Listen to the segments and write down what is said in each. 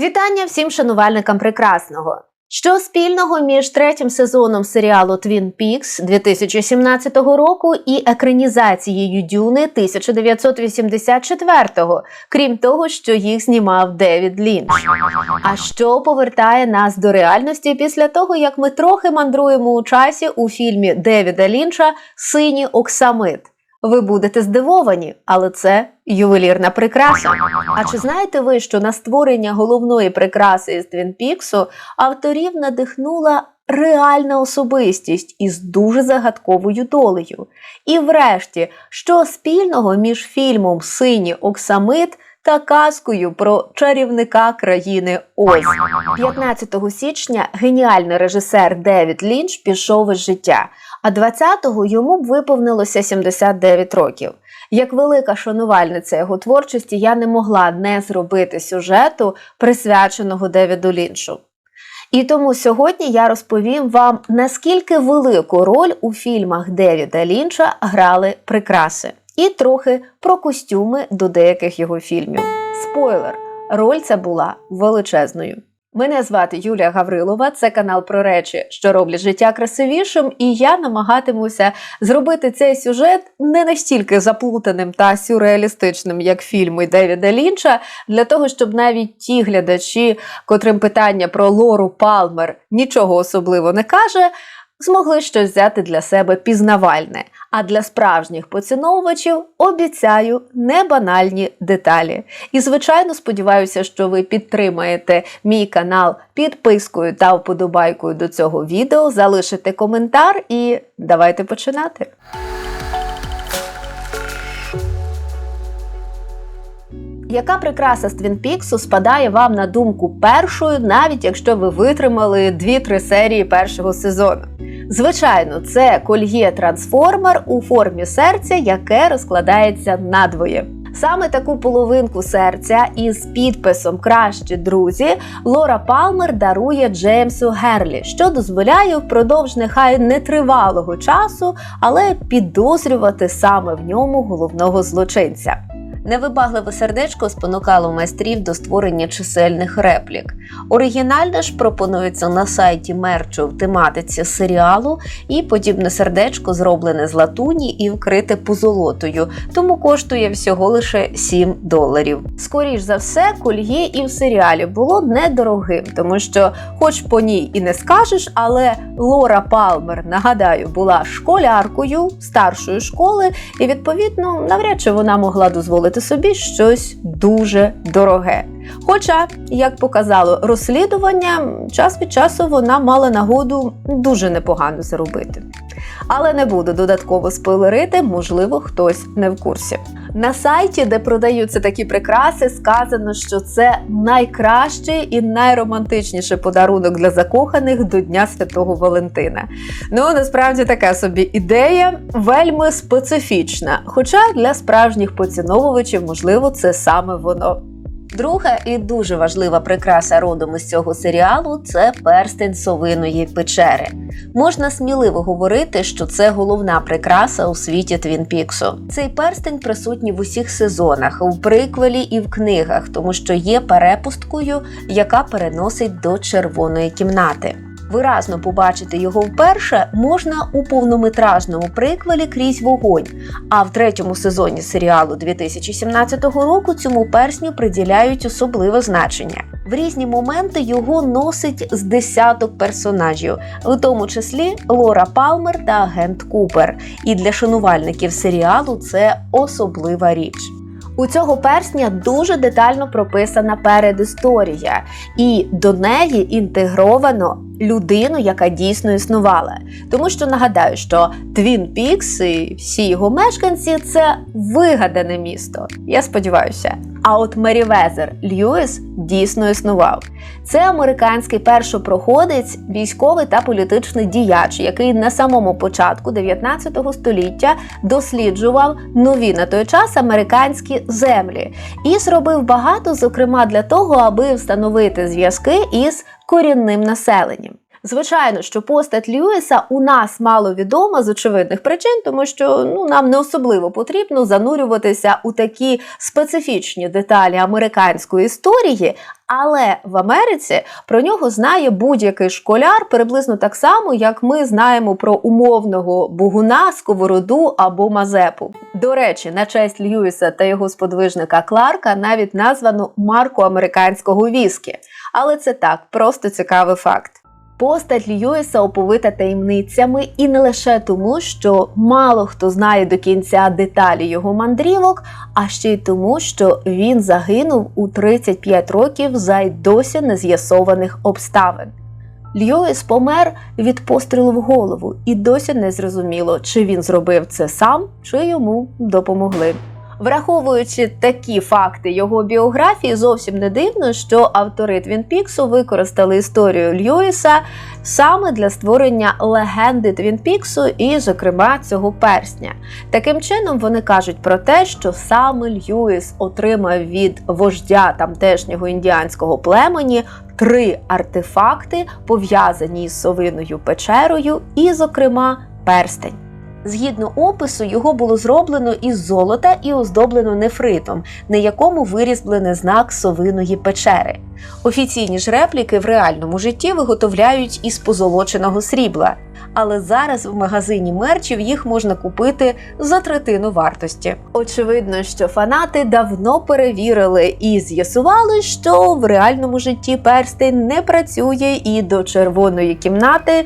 Вітання всім шанувальникам прекрасного. Що спільного між третім сезоном серіалу Twin Peaks 2017 року і екранізацією Дюни 1984-го, крім того, що їх знімав Девід Лінч. А що повертає нас до реальності після того, як ми трохи мандруємо у часі у фільмі Девіда Лінча Синій оксамит? Ви будете здивовані, але це ювелірна прикраса. А чи знаєте ви, що на створення головної прикраси із Твін Піксу авторів надихнула реальна особистість із дуже загадковою долею? І врешті, що спільного між фільмом Синій оксамит та казкою про чарівника країни Оз? 15 січня геніальний режисер Девід Лінч пішов із життя а 20-го йому б виповнилося 79 років. Як велика шанувальниця його творчості, я не могла не зробити сюжету, присвяченого Девіду Лінчу. І тому сьогодні я розповім вам, наскільки велику роль у фільмах Девіда Лінча грали прикраси, і трохи про костюми до деяких його фільмів. Спойлер, роль ця була величезною. Мене звати Юлія Гаврилова, це канал про речі, що роблять життя красивішим, і я намагатимуся зробити цей сюжет не настільки заплутаним та сюрреалістичним, як фільми Девіда Лінча, для того, щоб навіть ті глядачі, котрим питання про Лору Палмер нічого особливо не каже, змогли щось взяти для себе пізнавальне. А для справжніх поціновувачів обіцяю небанальні деталі. І, звичайно, сподіваюся, що ви підтримаєте мій канал підпискою та вподобайкою до цього відео, залишите коментар і давайте починати. Яка прикраса з Твінпіксу спадає вам на думку першою, навіть якщо ви витримали 2-3 серії першого сезону? Звичайно, це кольє трансформер у формі серця, яке розкладається надвоє. Саме таку половинку серця із підписом Кращі друзі Лора Палмер дарує Джеймсу Герлі, що дозволяє впродовж нехай нетривалого часу, але підозрювати саме в ньому головного злочинця. Невибагливе сердечко спонукало майстрів до створення чисельних реплік. Оригінальне ж пропонується на сайті мерчу в тематиці серіалу, і подібне сердечко зроблене з латуні і вкрите позолотою, тому коштує всього лише 7 доларів. Скоріш за все, кольє і в серіалі було недорогим, тому що, хоч по ній і не скажеш, але Лора Палмер, нагадаю, була школяркою старшої школи, і відповідно навряд чи вона могла дозволити собі щось дуже дороге. Хоча, як показало розслідування, час від часу вона мала нагоду дуже непогано заробити. Але не буду додатково спойлерити, можливо, хтось не в курсі. На сайті, де продаються такі прикраси, сказано, що це найкращий і найромантичніший подарунок для закоханих до Дня Святого Валентина. Ну, насправді така собі ідея вельми специфічна. Хоча для справжніх поціновувачів, можливо, це саме воно. Друга і дуже важлива прикраса родом із цього серіалу це перстень совиної печери. Можна сміливо говорити, що це головна прикраса у світі Твін Піксу. Цей перстень присутній в усіх сезонах, в приквелі і в книгах, тому що є перепусткою, яка переносить до червоної кімнати. Виразно побачити його вперше можна у повнометражному приквелі крізь вогонь. А в третьому сезоні серіалу 2017 року цьому персню приділяють особливе значення. В різні моменти його носить з десяток персонажів, в тому числі Лора Палмер та агент Купер. І для шанувальників серіалу це особлива річ. У цього персня дуже детально прописана передісторія, і до неї інтегровано людину, яка дійсно існувала. Тому що нагадаю, що Твін Пікс і всі його мешканці це вигадане місто. Я сподіваюся. А от Мерівезер Льюіс дійсно існував. Це американський першопроходець, військовий та політичний діяч, який на самому початку 19 століття досліджував нові на той час американські землі і зробив багато, зокрема для того, аби встановити зв'язки із корінним населенням. Звичайно, що постать Льюіса у нас мало відома з очевидних причин, тому що ну нам не особливо потрібно занурюватися у такі специфічні деталі американської історії. Але в Америці про нього знає будь-який школяр приблизно так само, як ми знаємо про умовного бугуна, сковороду або мазепу. До речі, на честь Льюіса та його сподвижника Кларка навіть названо марку американського віскі. Але це так, просто цікавий факт. Постать Льюіса оповита таємницями і не лише тому, що мало хто знає до кінця деталі його мандрівок, а ще й тому, що він загинув у 35 років за й досі нез'ясованих обставин. Льюіс помер від пострілу в голову, і досі не зрозуміло, чи він зробив це сам, чи йому допомогли. Враховуючи такі факти його біографії, зовсім не дивно, що автори Твін Піксу використали історію Льюіса саме для створення легенди Твін Піксу і, зокрема, цього персня. Таким чином, вони кажуть про те, що саме Льюіс отримав від вождя тамтешнього індіанського племені три артефакти, пов'язані із совиною печерою, і, зокрема, перстень. Згідно опису, його було зроблено із золота і оздоблено нефритом, на якому вирізблений знак совиної печери. Офіційні ж репліки в реальному житті виготовляють із позолоченого срібла, але зараз в магазині мерчів їх можна купити за третину вартості. Очевидно, що фанати давно перевірили і з'ясували, що в реальному житті перстень не працює і до червоної кімнати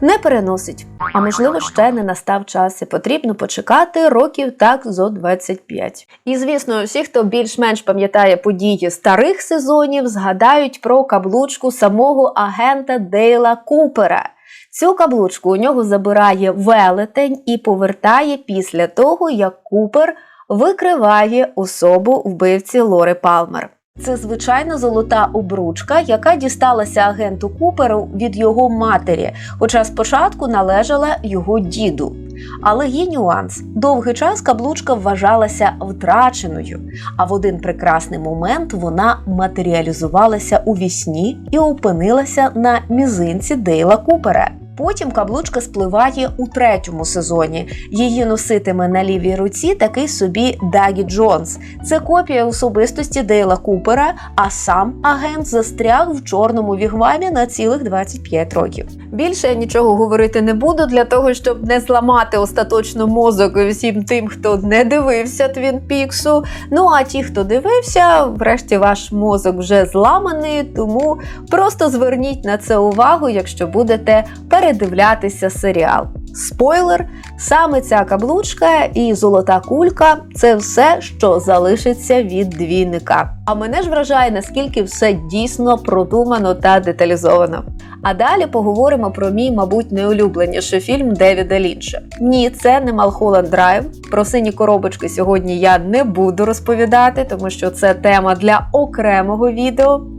не переносить. А можливо, ще не настав час і потрібно почекати років так зо 25. І звісно, всі, хто більш-менш пам'ятає події старих сезонів, згадають про каблучку самого агента Дейла Купера. Цю каблучку у нього забирає велетень і повертає після того, як Купер викриває особу вбивці Лори Палмер. Це звичайна золота обручка, яка дісталася агенту Куперу від його матері, хоча спочатку належала його діду. Але є нюанс: довгий час каблучка вважалася втраченою, а в один прекрасний момент вона матеріалізувалася у вісні і опинилася на мізинці Дейла Купера. Потім каблучка спливає у третьому сезоні. Її носитиме на лівій руці такий собі Дагі Джонс. Це копія особистості Дейла Купера, а сам агент застряг в чорному вігвамі на цілих 25 років. Більше я нічого говорити не буду для того, щоб не зламати остаточно мозок всім тим, хто не дивився Твін Піксу. Ну а ті, хто дивився, врешті ваш мозок вже зламаний, тому просто зверніть на це увагу, якщо будете передивлятися серіал. Спойлер, саме ця каблучка і золота кулька це все, що залишиться від двійника. А мене ж вражає, наскільки все дійсно продумано та деталізовано. А далі поговоримо про мій, мабуть, найулюбленіший фільм Девіда Лінча. Ні, це не Малхолланд Драйв. Про сині коробочки сьогодні я не буду розповідати, тому що це тема для окремого відео.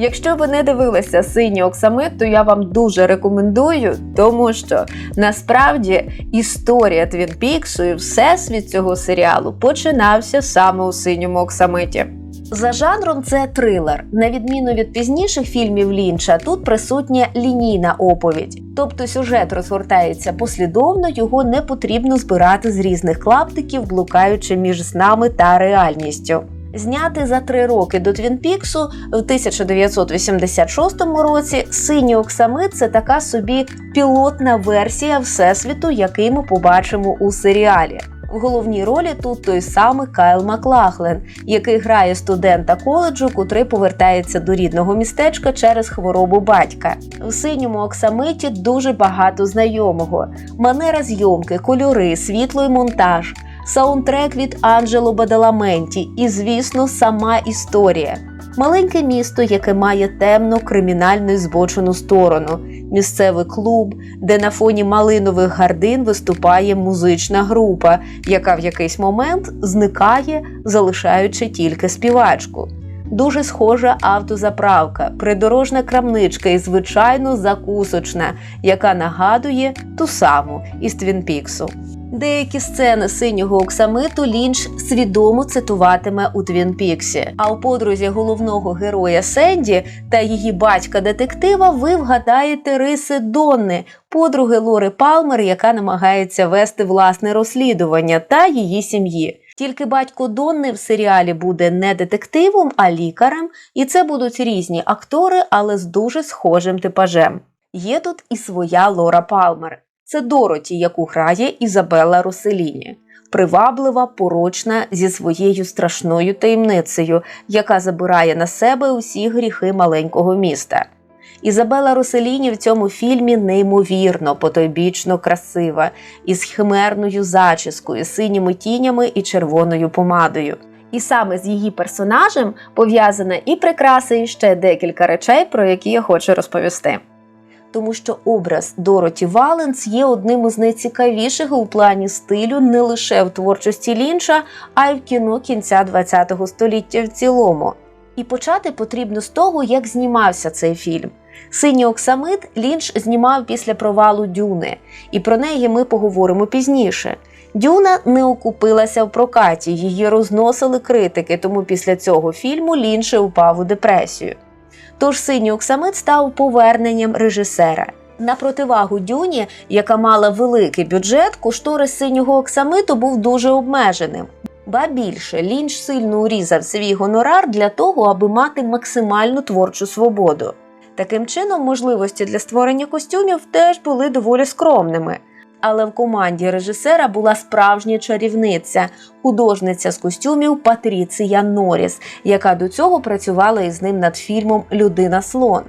Якщо ви не дивилися синій оксамит, то я вам дуже рекомендую, тому що насправді історія Твін Піксу і всесвіт цього серіалу починався саме у синьому оксамиті. За жанром це трилер. На відміну від пізніших фільмів Лінча, тут присутня лінійна оповідь. Тобто сюжет розгортається послідовно, його не потрібно збирати з різних клаптиків, блукаючи між снами та реальністю. Знятий за три роки до Твін Піксу в 1986 році синій оксамит це така собі пілотна версія всесвіту, який ми побачимо у серіалі. В головній ролі тут той самий Кайл Маклахлен, який грає студента коледжу, котрий повертається до рідного містечка через хворобу батька. В синьому оксамиті дуже багато знайомого: манера зйомки, кольори, світло й монтаж, саундтрек від Анджело Бадаламенті і, звісно, сама історія. Маленьке місто, яке має темну кримінальну і збочену сторону, місцевий клуб, де на фоні малинових гардин виступає музична група, яка в якийсь момент зникає, залишаючи тільки співачку. Дуже схожа автозаправка, придорожна крамничка і звичайно закусочна, яка нагадує ту саму із Твінпіксу. Деякі сцени синього оксамиту Лінч свідомо цитуватиме у Твін Піксі. А у подрузі головного героя Сенді та її батька-детектива ви вгадаєте риси Донни, подруги Лори Палмер, яка намагається вести власне розслідування та її сім'ї. Тільки батько Донни в серіалі буде не детективом, а лікарем, і це будуть різні актори, але з дуже схожим типажем. Є тут і своя Лора Палмер. Це Дороті, яку грає Ізабелла Роселіні. Приваблива, порочна зі своєю страшною таємницею, яка забирає на себе усі гріхи маленького міста. Ізабела Роселіні в цьому фільмі неймовірно потойбічно красива, із химерною зачіскою, синіми тінями і червоною помадою. І саме з її персонажем пов'язана і прикраса, і ще декілька речей, про які я хочу розповісти. Тому що образ Дороті Валенс є одним із найцікавіших у плані стилю не лише в творчості Лінча, а й в кіно кінця ХХ століття в цілому. І почати потрібно з того, як знімався цей фільм. Синій оксамит Лінч знімав після провалу Дюни, і про неї ми поговоримо пізніше. Дюна не окупилася в прокаті, її розносили критики, тому після цього фільму Лінч упав у депресію. Тож синій оксамит став поверненням режисера. На противагу Дюні, яка мала великий бюджет, кошторис синього оксамиту був дуже обмеженим. Ба більше Лінч сильно урізав свій гонорар для того, аби мати максимальну творчу свободу. Таким чином, можливості для створення костюмів теж були доволі скромними. Але в команді режисера була справжня чарівниця, художниця з костюмів Патріція Норріс, яка до цього працювала із ним над фільмом Людина слон.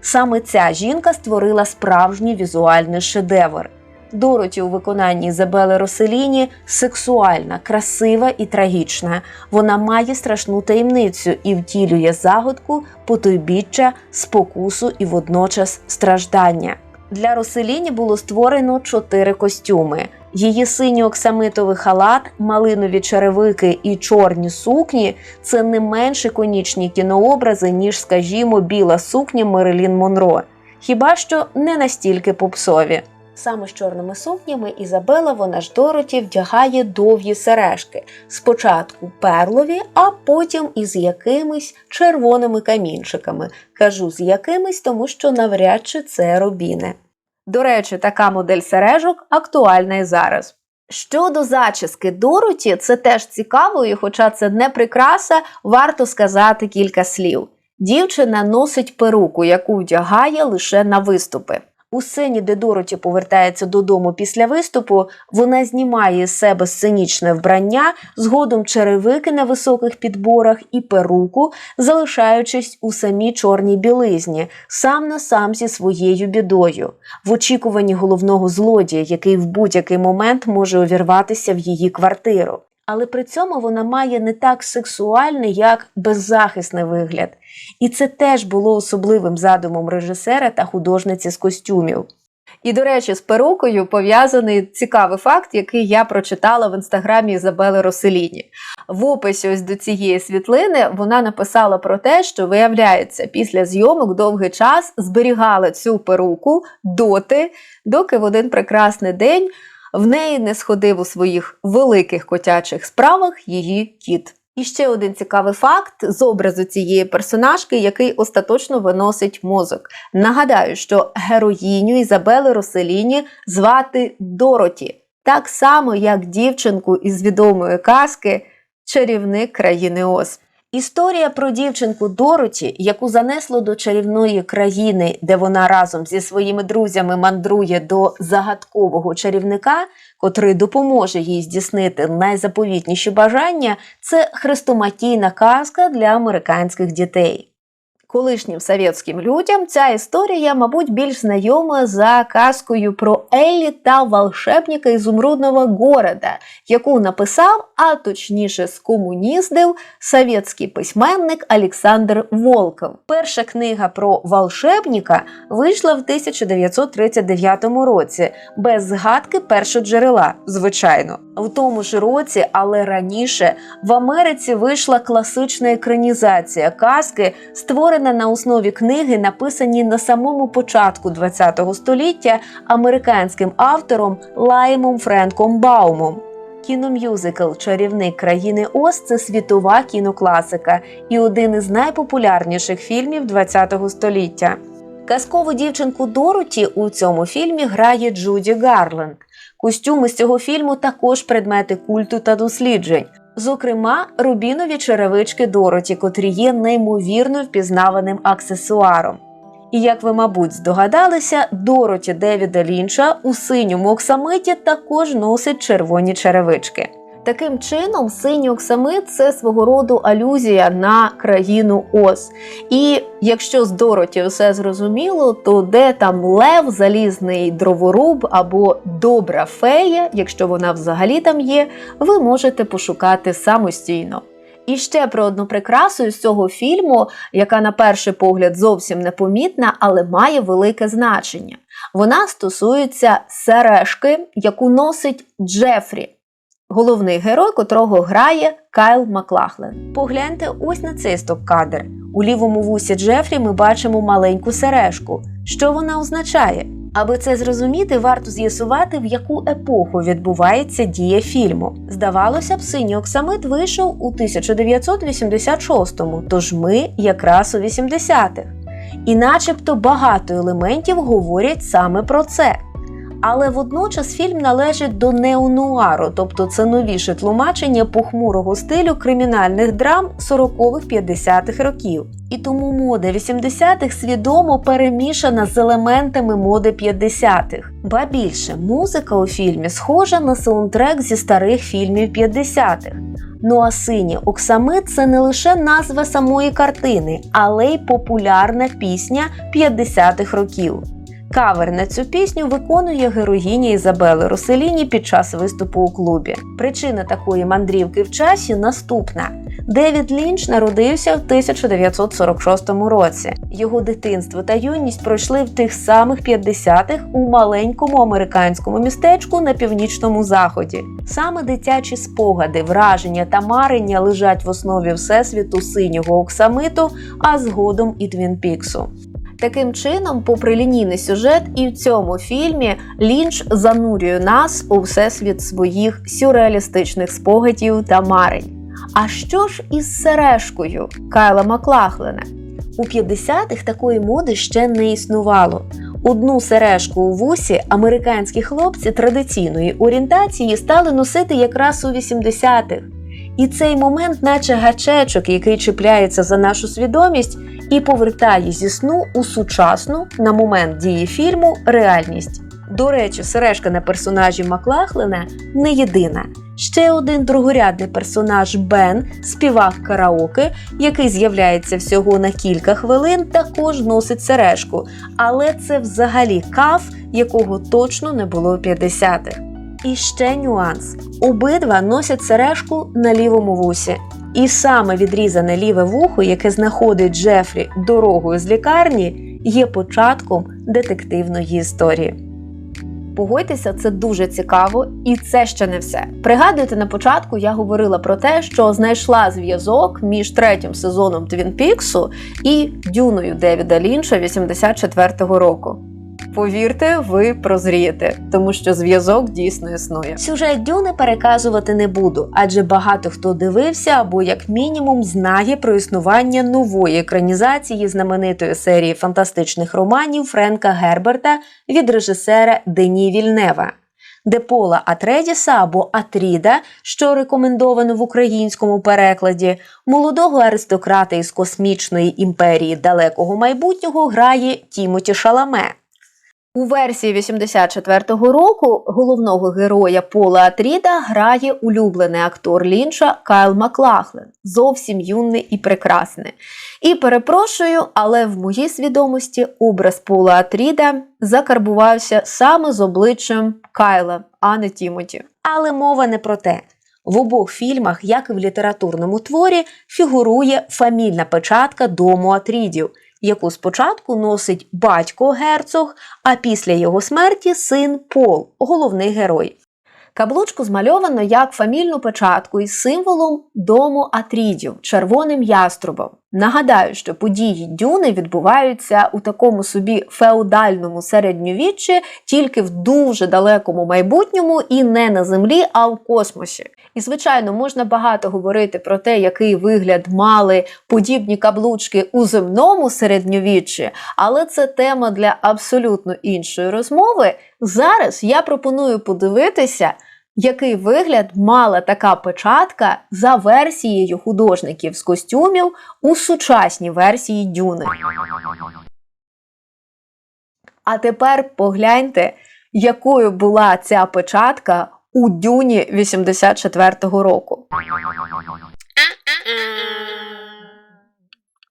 Саме ця жінка створила справжній візуальний шедевр. Дороті у виконанні Ізабели Роселіні сексуальна, красива і трагічна. Вона має страшну таємницю і втілює загадку, потойбіччя, спокусу і водночас страждання. Для Роселіні було створено чотири костюми. Її синій оксамитовий халат, малинові черевики і чорні сукні це не менш іконічні кінообрази, ніж, скажімо, біла сукня Мерилін Монро. Хіба що не настільки попсові. Саме з чорними сукнями Ізабела вона ж Дороті вдягає довгі сережки. Спочатку перлові, а потім із якимись червоними камінчиками. Кажу з якимись, тому що навряд чи це робіне. До речі, така модель сережок актуальна і зараз. Щодо зачіски Дороті, це теж цікаво, і хоча це не прикраса, варто сказати кілька слів. Дівчина носить перуку, яку вдягає лише на виступи. У сцені, де Дороті повертається додому після виступу, вона знімає з себе сценічне вбрання, згодом черевики на високих підборах і перуку, залишаючись у самій чорній білизні, сам на сам зі своєю бідою, в очікуванні головного злодія, який в будь-який момент може увірватися в її квартиру. Але при цьому вона має не так сексуальний, як беззахисний вигляд. І це теж було особливим задумом режисера та художниці з костюмів. І, до речі, з перукою пов'язаний цікавий факт, який я прочитала в інстаграмі Ізабели Роселіні. В описі ось до цієї світлини вона написала про те, що виявляється, після зйомок довгий час зберігала цю перуку доти, доки в один прекрасний день в неї не сходив у своїх великих котячих справах її кіт. І ще один цікавий факт з образу цієї персонажки, який остаточно виносить мозок. Нагадаю, що героїню Ізабели Роселіні звати Дороті, так само як дівчинку із відомої казки Чарівник країни Оз. Історія про дівчинку Дороті, яку занесло до чарівної країни, де вона разом зі своїми друзями мандрує до загадкового чарівника, котрий допоможе їй здійснити найзаповітніші бажання, це хрестоматійна казка для американських дітей. Колишнім совєтським людям ця історія, мабуть, більш знайома за казкою про Еллі та волшебника ізумрудного города, яку написав, а точніше скомуніздив совєтський письменник Олександр Волков. Перша книга про волшебника вийшла в 1939 році, без згадки першоджерела, звичайно. В тому ж році, але раніше, в Америці вийшла класична екранізація казки, створена на основі книги, написані на самому початку ХХ століття американським автором Лаймом Френком Баумом. Кіномюзикл Чарівник країни Оз це світова кінокласика і один із найпопулярніших фільмів ХХ століття. Казкову дівчинку Дороті у цьому фільмі грає Джуді Гарленд. Костюми з цього фільму також предмети культу та досліджень. Зокрема, рубінові черевички Дороті, котрі є неймовірно впізнаваним аксесуаром. І як ви, мабуть, здогадалися, Дороті Девіда Лінча у синьому оксамиті також носить червоні черевички. Таким чином, синій оксамит це свого роду алюзія на країну Оз. І якщо з Дороті все зрозуміло, то де там лев, залізний дроворуб або добра фея, якщо вона взагалі там є, ви можете пошукати самостійно. І ще про одну прикрасу з цього фільму, яка на перший погляд зовсім непомітна, але має велике значення. Вона стосується сережки, яку носить Джефрі, головний герой, котрого грає Кайл Маклахлен. Погляньте ось на цей стоп-кадр. У лівому вусі Джефрі ми бачимо маленьку сережку. Що вона означає? Аби це зрозуміти, варто з'ясувати, в яку епоху відбувається дія фільму. Здавалося б, синій оксамит вийшов у 1986-му, тож ми якраз у 80-х. І начебто багато елементів говорять саме про це. Але водночас фільм належить до неонуару, тобто це новіше тлумачення похмурого стилю кримінальних драм 40-х-50-х років. І тому мода 80-х свідомо перемішана з елементами моди 50-х. Ба більше, музика у фільмі схожа на саундтрек зі старих фільмів 50-х. Ну а синій оксамит це не лише назва самої картини, але й популярна пісня 50-х років. Кавер на цю пісню виконує героїня Ізабели Роселіні під час виступу у клубі. Причина такої мандрівки в часі наступна: Девід Лінч народився в 1946 році. Його дитинство та юність пройшли в тих самих 50-х у маленькому американському містечку на північному заході. Саме дитячі спогади, враження та марення лежать в основі всесвіту синього оксамиту, а згодом і Твін Піксу. Таким чином, попри лінійний сюжет, і в цьому фільмі Лінч занурює нас у всесвіт своїх сюрреалістичних спогадів та марень. А що ж із сережкою Кайла Маклахлена? У 50-х такої моди ще не існувало. Одну сережку у вусі американські хлопці традиційної орієнтації стали носити якраз у 80-х. І цей момент, наче гачечок, який чіпляється за нашу свідомість і повертає зі сну у сучасну на момент дії фільму реальність. До речі, сережка на персонажі Маклахлена не єдина. Ще один другорядний персонаж Бен, співак караоке, який з'являється всього на кілька хвилин, також носить сережку. Але це взагалі каф, якого точно не було в 50-х. І ще нюанс: обидва носять сережку на лівому вусі. І саме відрізане ліве вухо, яке знаходить Джефрі дорогою з лікарні, є початком детективної історії. Погодьтеся, це дуже цікаво, і це ще не все. Пригадуєте, на початку я говорила про те, що знайшла зв'язок між третім сезоном Твін Піксу і Дюною Девіда Лінча 84-го року. Повірте, ви прозрієте, тому що зв'язок дійсно існує. Сюжет Дюни переказувати не буду, адже багато хто дивився або, як мінімум, знає про існування нової екранізації знаменитої серії фантастичних романів Френка Герберта від режисера Дені Вільнева. Де Пола Атредіса або Атріда, що рекомендовано в українському перекладі, молодого аристократа із космічної імперії далекого майбутнього грає Тімоті Шаламе. У версії 84-го року головного героя Пола Атріда грає улюблений актор Лінча Кайл Маклахлен, зовсім юний і прекрасний. І перепрошую, але в моїй свідомості образ Пола Атріда закарбувався саме з обличчям Кайла, а не Тімоті. Але мова не про те. В обох фільмах, як і в літературному творі, фігурує фамільна печатка дому Атрідів – яку спочатку носить батько герцог, а після його смерті син Пол, головний герой. Каблучку змальовано як фамільну печатку із символом дому Атрідів, червоним яструбом. Нагадаю, що події Дюни відбуваються у такому собі феодальному середньовіччі, тільки в дуже далекому майбутньому і не на землі, а в космосі. І, звичайно, можна багато говорити про те, який вигляд мали подібні каблучки у земному середньовіччі, але це тема для абсолютно іншої розмови. Зараз я пропоную подивитися Який вигляд мала така печатка за версією художників з костюмів у сучасній версії Дюни? А тепер погляньте, якою була ця печатка у Дюні 84-го року.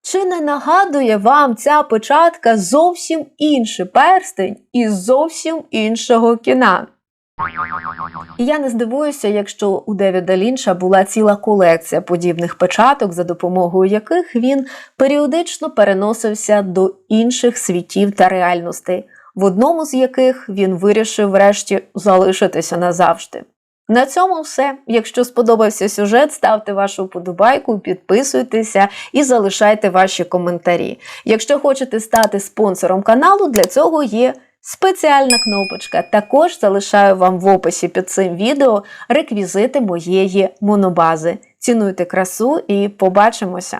Чи не нагадує вам ця печатка зовсім інший перстень із зовсім іншого кіна? І я не здивуюся, якщо у Девіда Лінча була ціла колекція подібних печаток, за допомогою яких він періодично переносився до інших світів та реальностей, в одному з яких він вирішив врешті залишитися назавжди. На цьому все. Якщо сподобався сюжет, ставте вашу вподобайку, підписуйтеся і залишайте ваші коментарі. Якщо хочете стати спонсором каналу, для цього є спеціальна кнопочка. Також залишаю вам в описі під цим відео реквізити моєї монобази. Цінуйте красу і побачимося!